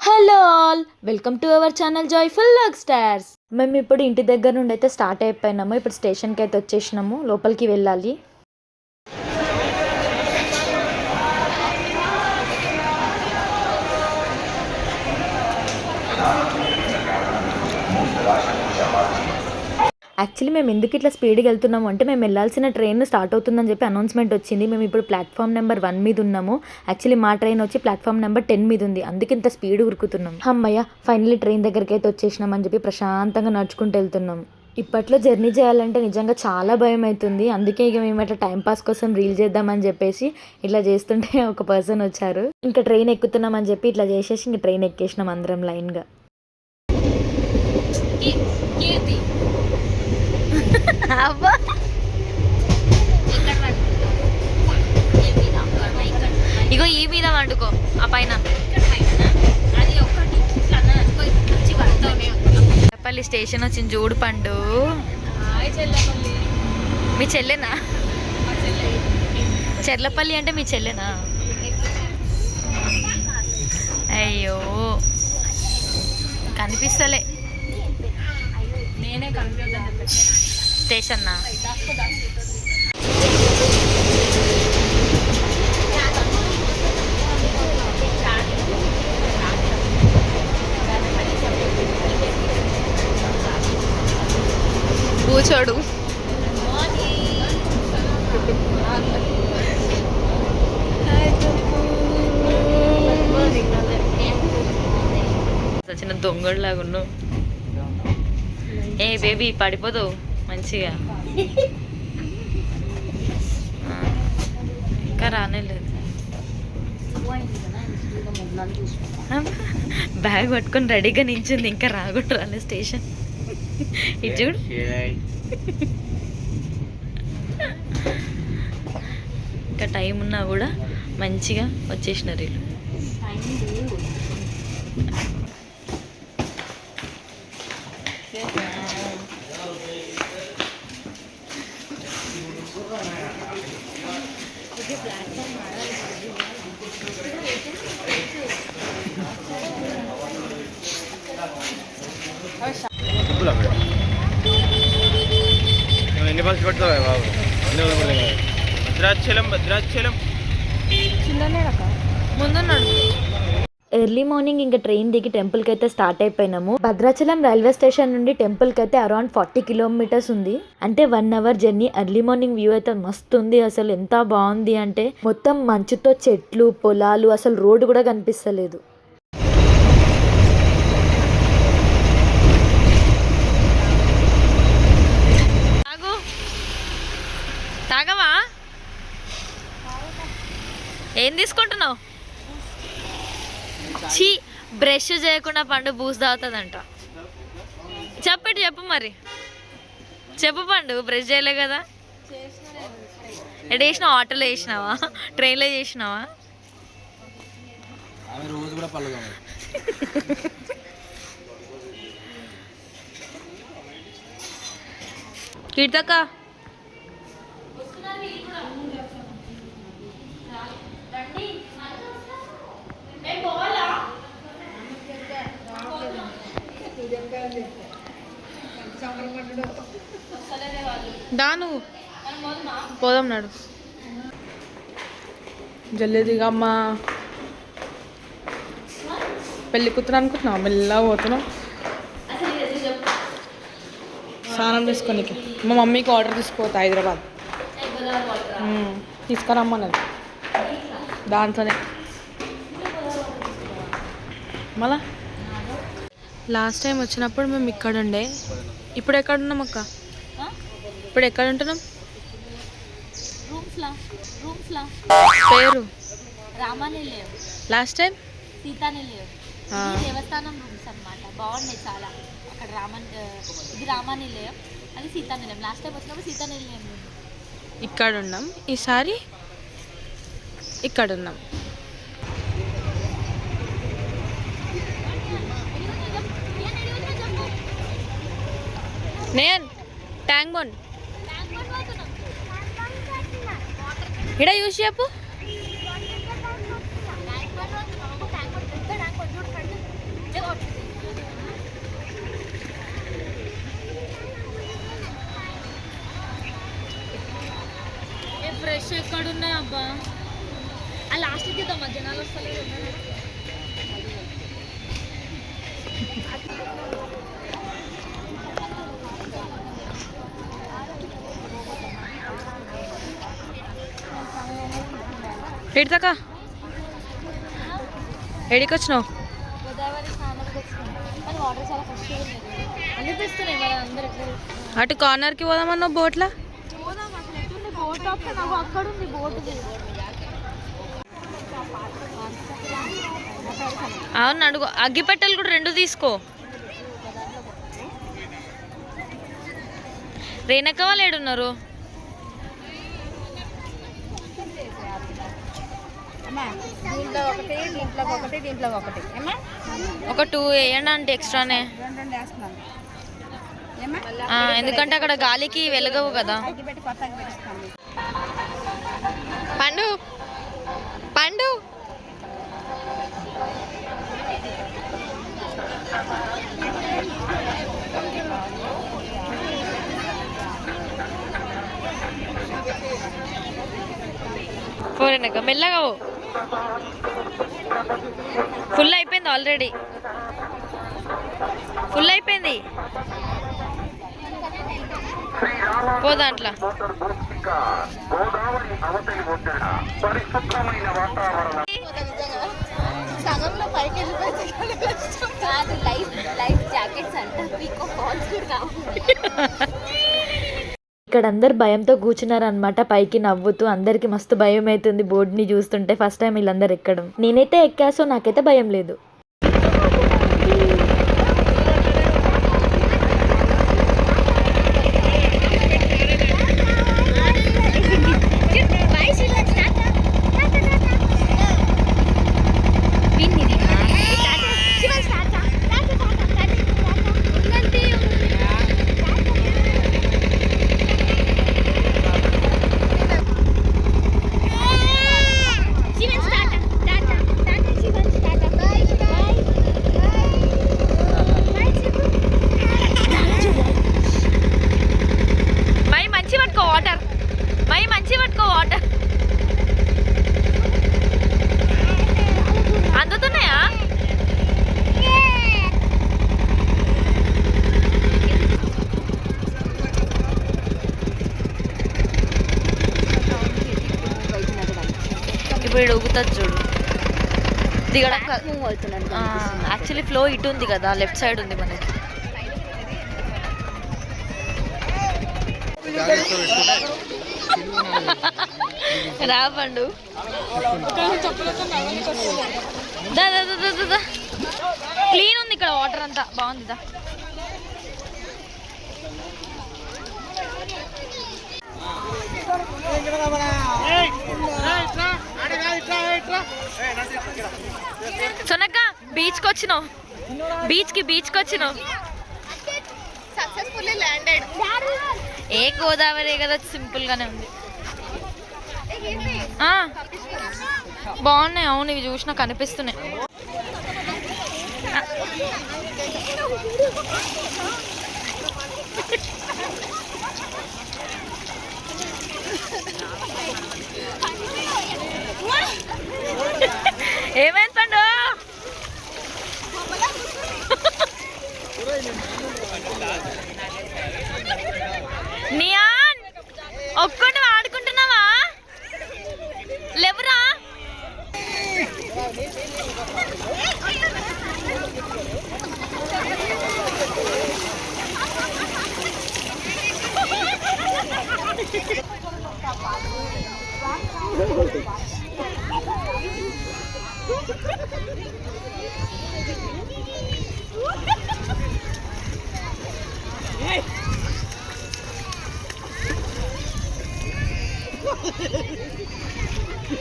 Hello all welcome to our channel joyful log stars. మేము ఇప్పుడు ఇంటి దగ్గర నుండి అయితే స్టార్ట్ అయిపోయినాము ఇప్పుడు స్టేషన్కి అయితే వచ్చేసినాము లోపలికి వెళ్ళాలి. యాక్చువల్లీ మేము ఎందుకు ఇట్లా స్పీడ్గా వెళ్తున్నాము అంటే మేము వెళ్ళాల్సిన ట్రైన్ స్టార్ట్ అవుతుందని చెప్పి అనౌన్స్మెంట్ వచ్చింది. మేము ఇప్పుడు ప్లాట్ఫామ్ నెంబర్ వన్ మీద ఉన్నాము. యాక్చువల్లీ మా ట్రైన్ వచ్చి ప్లాట్ఫామ్ నెంబర్ టెన్ మీద ఉంది. అందుకే ఇంత స్పీడ్ ఉరుకుతున్నాం అమ్మయ్య ఫైనల్లీ ట్రైన్ దగ్గరికి అయితే వచ్చేసినాం అని చెప్పి ప్రశాంతంగా నడుచుకుంటూ వెళ్తున్నాం ఇప్పట్లో జర్నీ చేయాలంటే నిజంగా చాలా భయం అవుతుంది. అందుకే ఇక మేము అట్లా టైం పాస్ కోసం రీల్ చేద్దామని చెప్పేసి ఇట్లా చేస్తుంటే ఒక పర్సన్ వచ్చారు. ఇంకా ట్రైన్ ఎక్కుతున్నాం అని చెప్పి ఇట్లా చేసేసి ఇంక ట్రైన్ ఎక్కేసినాం అందరం లైన్గా ఇగో ఈ మీద వండుకో ఆ పైన. చెల్లపల్లి స్టేషన్ వచ్చింది చూడు పండు. మీ చెల్లెనా? చెర్లపల్లి అంటే మీ చెల్లెనా? అయ్యో. కనిపిస్తలే. నేనే కన్ఫ్యూజ్ చెప్పేసి స్టేషన్నా? కూర్చోడు. చిన్న దొంగలాగా ఉన్నావు ఏ బేబీ పడిపోదు. మంచిగా. ఇంకా రానేలేదు. బ్యాగ్ పట్టుకొని రెడీగా నించుంది ఇంకా రాకుండా రాలే స్టేషన్. ఇది చూడు. ఇంకా టైం ఉన్నా కూడా మంచిగా వచ్చేసినారు వీళ్ళు. నువ్వు పెడతావా బాబు అన్ని భద్రాచలం భద్రాచలం. ముందున్నాడు ఎర్లీ మార్నింగ్ ఇంకా ట్రైన్ దిగి టెంపుల్కి అయితే స్టార్ట్ అయిపోయినాము. భద్రాచలం రైల్వే స్టేషన్ నుండి టెంపుల్కి అయితే అరౌండ్ ఫార్టీ కిలోమీటర్స్ ఉంది. అంటే one hour journey early morning view అయితే మస్తు ఉంది. అసలు ఎంత బాగుంది అంటే మొత్తం మంచుతో చెట్లు పొలాలు అసలు రోడ్డు కూడా కనిపిస్తలేదు. ఏం తీసుకుంటున్నావు? చీ బ్రష్ చేయకుండా పండు బూస్ తాగుతుందంట. చెప్పటి చెప్పు మరి. చెప్పు పండు బ్రష్ చేయలే కదా. ఎక్కడ వేసినావు ఆటోలో వేసినావా ట్రైన్లో చేసినావా? రోజు కూడా దాను. పోదాం నాడు. జల్లేదిగా అమ్మ. పెళ్ళి కూతురు అనుకుంటున్నావు? మెల్లగా పోతున్నాం స్నానం తీసుకొని మా మమ్మీకి ఆర్డర్ తీసుకోవద్దు హైదరాబాద్. మ్మ్. తీసుకురమ్మన్నది దాంతోనే మళ్ళా? లాస్ట్ టైం వచ్చినప్పుడు మేము ఇక్కడ ఉండే ఇప్పుడు ఎక్కడ ఉన్నాం అక్క? ఇప్పుడు ఎక్కడ ఉంటున్నాం రూమ్స్లా రూమ్స్లా పేరు? Last time? సీతానిలయం దేవస్థానం రూమ్స్ అన్నమాట. బాగున్నాయి చాలా. అక్కడ రామన్ ఇది రామానిలయం అది సీతానిలయం లాస్ట్ టైం వచ్చినప్పుడు సీతానిలయం. ఇక్కడ ఉన్నాం ఈసారి ఇక్కడ ఉన్నాం నేను ట్యాంక్ బండ్. ఇడ చూసి చెప్పు ఫ్రెష్ ఎక్కడున్నాయి అబ్బా? ఆ లాస్ట్ దిద్దాం జనాలు వస్తలేదు ఎడిదాకా ఎడికి వచ్చినావు గోదావరి స్నానంకి వచ్చినాం కానీ వాటర్ చాలా ఫ్రెష్ ఉంది అనిపిస్తున్నాయి మరి అందరు ఎట్లా అటు కార్నర్కి పోదామన్నావు బోట్లా? అవును అడుగు. అగ్గిపెట్టెలు కూడా రెండు తీసుకో. రేణక్క వాళ్ళు ఏడున్నారు? దీంట్లో ఒకటి దీంట్లో ఒకటి దీంట్లో ఒకటి. ఏమా ఒక టూ వేయండి అంటే ఎక్స్ట్రానే. రెండు రెండు వేస్తున్నాను ఎందుకంటే అక్కడ గాలికి వెలగవు కదా. పండు పండు. పోరేనక్క మెల్లగా పో. ఫుల్ అయిపోయింది ఆల్రెడీ. ఫుల్ అయిపోయింది. పో దాంట్లో. సగంలో పైకి కాదు లైఫ్ లైఫ్ జాకెట్స్ అంటారు ఫాల్స్ కూడా ఇక్కడ అందరు భయంతో కూర్చున్నారనమాట పైకి నవ్వుతూ అందరికి మస్తు భయం అవుతుంది బోర్డుని చూస్తుంటే. ఫస్ట్ టైం వీళ్ళందరూ ఎక్కడం. నేనైతే ఎక్కాసో నాకైతే భయం లేదు మై మంచి పట్టుకో వాటర్ మై మంచి పట్టుకో వాటర్ అందుతున్నాయా ఇప్పుడు ఈడు ఊగుతుంది చూడు దిగడం యాక్చువల్లీ ఫ్లో ఇటు ఉంది కదా లెఫ్ట్ సైడ్ ఉంది మనకి. రా పండు. దా, దా, దా, దా, దా, దా. క్లీన్ ఉంది ఇక్కడ వాటర్ అంతా. బాగుంది దా. సొనక్క బీచ్కి వచ్చినావు బీచ్కి బీచ్కి వచ్చినావు సక్సెస్ఫుల్లీ ల్యాండెడ్. ఏ గోదావరి కదా సింపుల్ గానే ఉంది. ఆ, బాగున్నాయి అవును ఇవి చూసినా కనిపిస్తున్నాయి.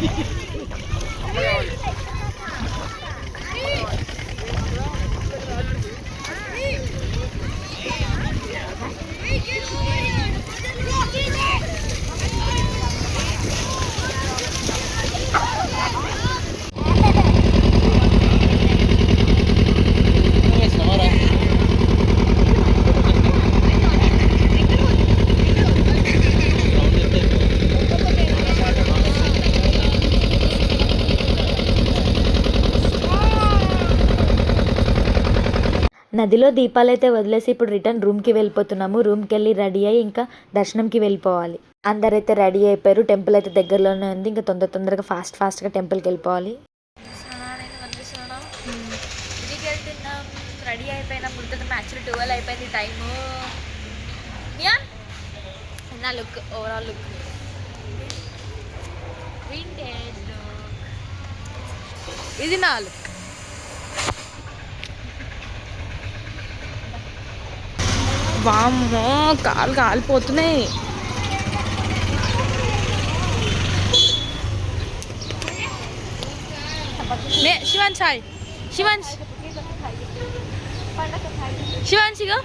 Hey! నదిలో దీపాలు అయితే వదిలేసి ఇప్పుడు రిటర్న్ రూమ్కి వెళ్ళిపోతున్నాము. రూమ్కి వెళ్ళి రెడీ అయ్యి ఇంకా దర్శనంకి వెళ్ళిపోవాలి. అందరైతే రెడీ అయిపోయారు. టెంపుల్ అయితే దగ్గరలోనే ఉంది. ఇంకా తొందర తొందరగా ఫాస్ట్ ఫాస్ట్గా టెంపుల్కి వెళ్ళిపోవాలి. రెడీ అయిపోయినాం గుర్తుంది యాక్చువల్లీ ట్వెల్వ్ అయిపోయింది టైము. నా look overall look. Vintage look ఇది నా లుక్. వామ్మో కాలు కాలిపోతున్నాయి నే శివాన్స్ హాయ్ శివాన్స్ శివాన్సిగా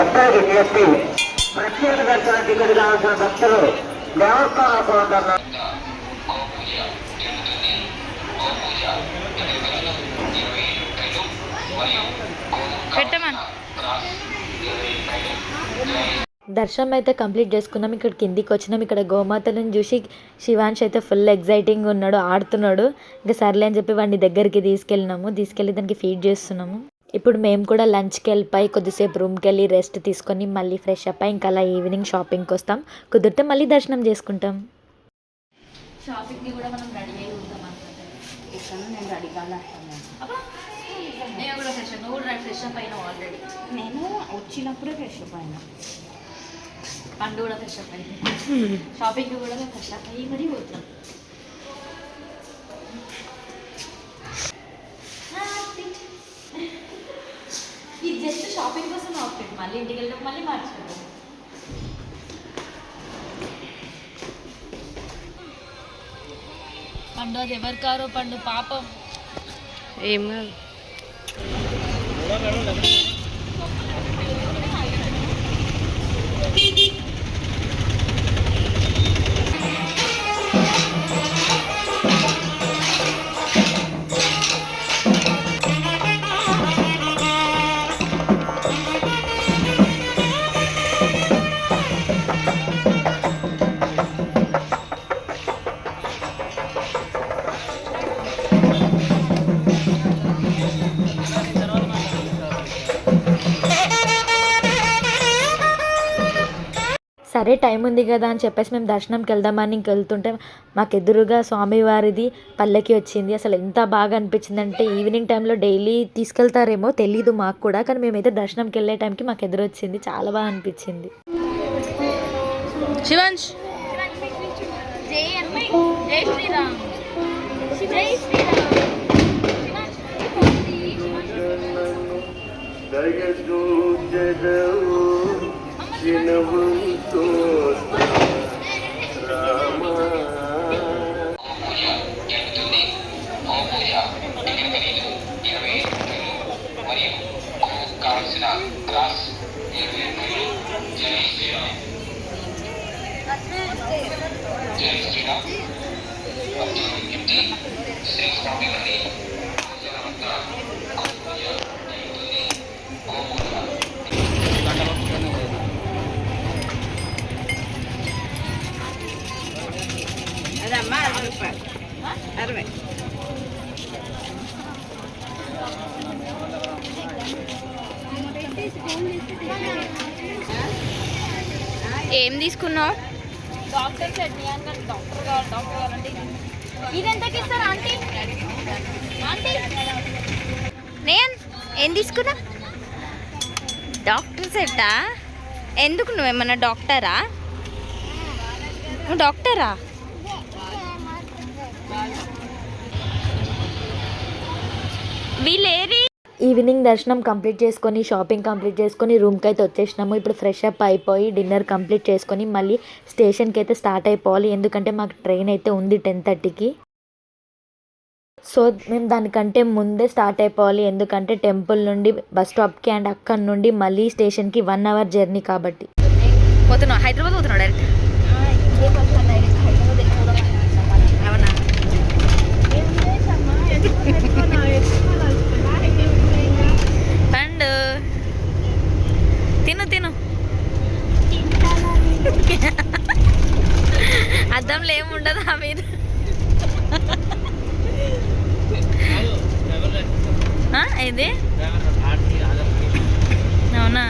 భక్తులకు చేసి ప్రత్యేక దర్శనం టికెట్ కావాల్సిన భక్తులు దేవస్థాన కౌంటర్ దర్శనం అయితే కంప్లీట్ చేసుకున్నాం. ఇక్కడ కిందికి వచ్చినాం. ఇక్కడ గోమాతలను చూసి శివాంష్ అయితే ఫుల్ ఎగ్జైటింగ్ ఉన్నాడు ఆడుతున్నాడు. ఇంకా సర్లే అని చెప్పి వాడిని దగ్గరికి తీసుకెళ్ళినాము. తీసుకెళ్ళి దానికి ఫీడ్ చేస్తున్నాము. ఇప్పుడు మేము కూడా లంచ్కి వెళ్ళిపోయి కొద్దిసేపు రూమ్కి వెళ్ళి రెస్ట్ తీసుకొని మళ్ళీ ఫ్రెష్ అప్ అయి ఇంకా అలా ఈవినింగ్ షాపింగ్కి వస్తాం. కుదిరితే మళ్ళీ దర్శనం చేసుకుంటాం. షాపింగ్కి కూడా మనం రెడీ అయి ఉంటాం అనమాట నేను రెడీ కాలేదు నేను కూడా ఫ్రెష్ నువ్వు కూడా ఫ్రెష్ అప్ అయినావు ఆల్రెడీ. నేను వచ్చినప్పుడే ఫ్రెష్ అప్ అయినా. పండు కూడా ఫ్రెష్ అప్ అయింది. షాపింగ్కి కూడా ఫ్రెష్ అప్ అయ్యి మరీ పోతున్నాం. ఇది జస్ట్ షాపింగ్ కోసం అవుట్ఫిట్ మళ్ళీ ఇంటికి వెళ్ళడం మళ్ళీ మార్చుకుంటాం పండు అది ఎవరు కారో పండు పాపం. ఏం కాదు. సరే టైం ఉంది కదా అని చెప్పేసి మేము దర్శనంకి వెళ్దామని ఇంక వెళ్తుంటే మాకు ఎదురుగా స్వామివారిది పల్లకి వచ్చింది. అసలు ఎంత బాగా అనిపించింది అంటే ఈవినింగ్ టైంలో డైలీ తీసుకెళ్తారేమో తెలీదు మాకు కూడా కానీ మేమైతే దర్శనంకి వెళ్ళే టైంకి మాకు ఎదురు వచ్చింది చాలా బాగా అనిపించింది. శివాంష్ జై జై శ్రీరామ్. జై శ్రీరామ్. తీసుకురా తీసుకున్నా? డాక్టర్ సెట్టా? ఎందుకు నువ్వేమన్నా డాక్టరా? నువ్వు డాక్టరా? వీళ్ళేరి? ఈవినింగ్ దర్శనం కంప్లీట్ చేసుకొని షాపింగ్ కంప్లీట్ చేసుకొని రూమ్కి అయితే వచ్చేసినాము. ఇప్పుడు ఫ్రెష్ అప్ అయిపోయి డిన్నర్ కంప్లీట్ చేసుకొని మళ్ళీ స్టేషన్కి అయితే స్టార్ట్ అయిపోవాలి. ఎందుకంటే మాకు ట్రైన్ అయితే ఉంది టెన్ థర్టీకి. సో మేము దానికంటే ముందే స్టార్ట్ అయిపోవాలి. ఎందుకంటే టెంపుల్ నుండి బస్ స్టాప్కి అండ్ అక్కడ నుండి మళ్ళీ స్టేషన్కి వన్ అవర్ జర్నీ కాబట్టి. పోతున్నావు? హైదరాబాద్ పోతున్నావు డైరెక్ట్? అండ్ తిను తిను. అద్దంలో ఏముండదు ఆ మీద. ఇది? అవునా?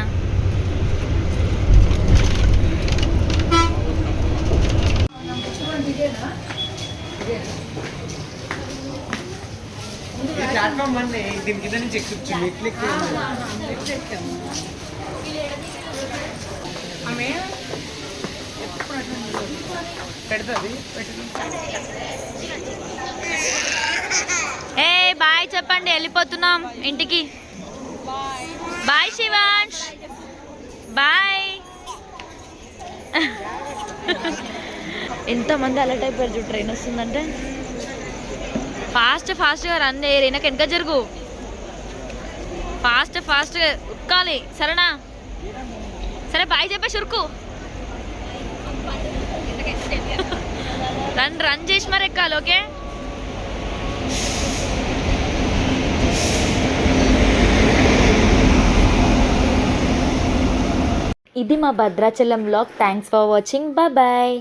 ప్లాట్ఫామ్ వన్ దీని కింద నుంచి ఎక్కొచ్చు మెట్లు పెడుతుంది? ఏ బాయ్ చెప్పండి వెళ్ళిపోతున్నాం ఇంటికి. బాయ్ శివాంష్. బాయ్. ఎంతమంది అలర్ట్ అయిపోయారు చూడు ట్రైన్ వస్తుందంటే. ఫాస్ట్ ఫాస్ట్గా రన్ చేయరు వెనక వెనక జరుగు. ఫాస్ట్ ఫాస్ట్గా ఉక్కాలి సరేనా? సరే బాయ్ చెప్పేసి ఉరుకు రన్ రన్ చేసి మరి ఎక్కాలి ఓకే? ఇది మా Bhadrachalam blog thanks for watching bye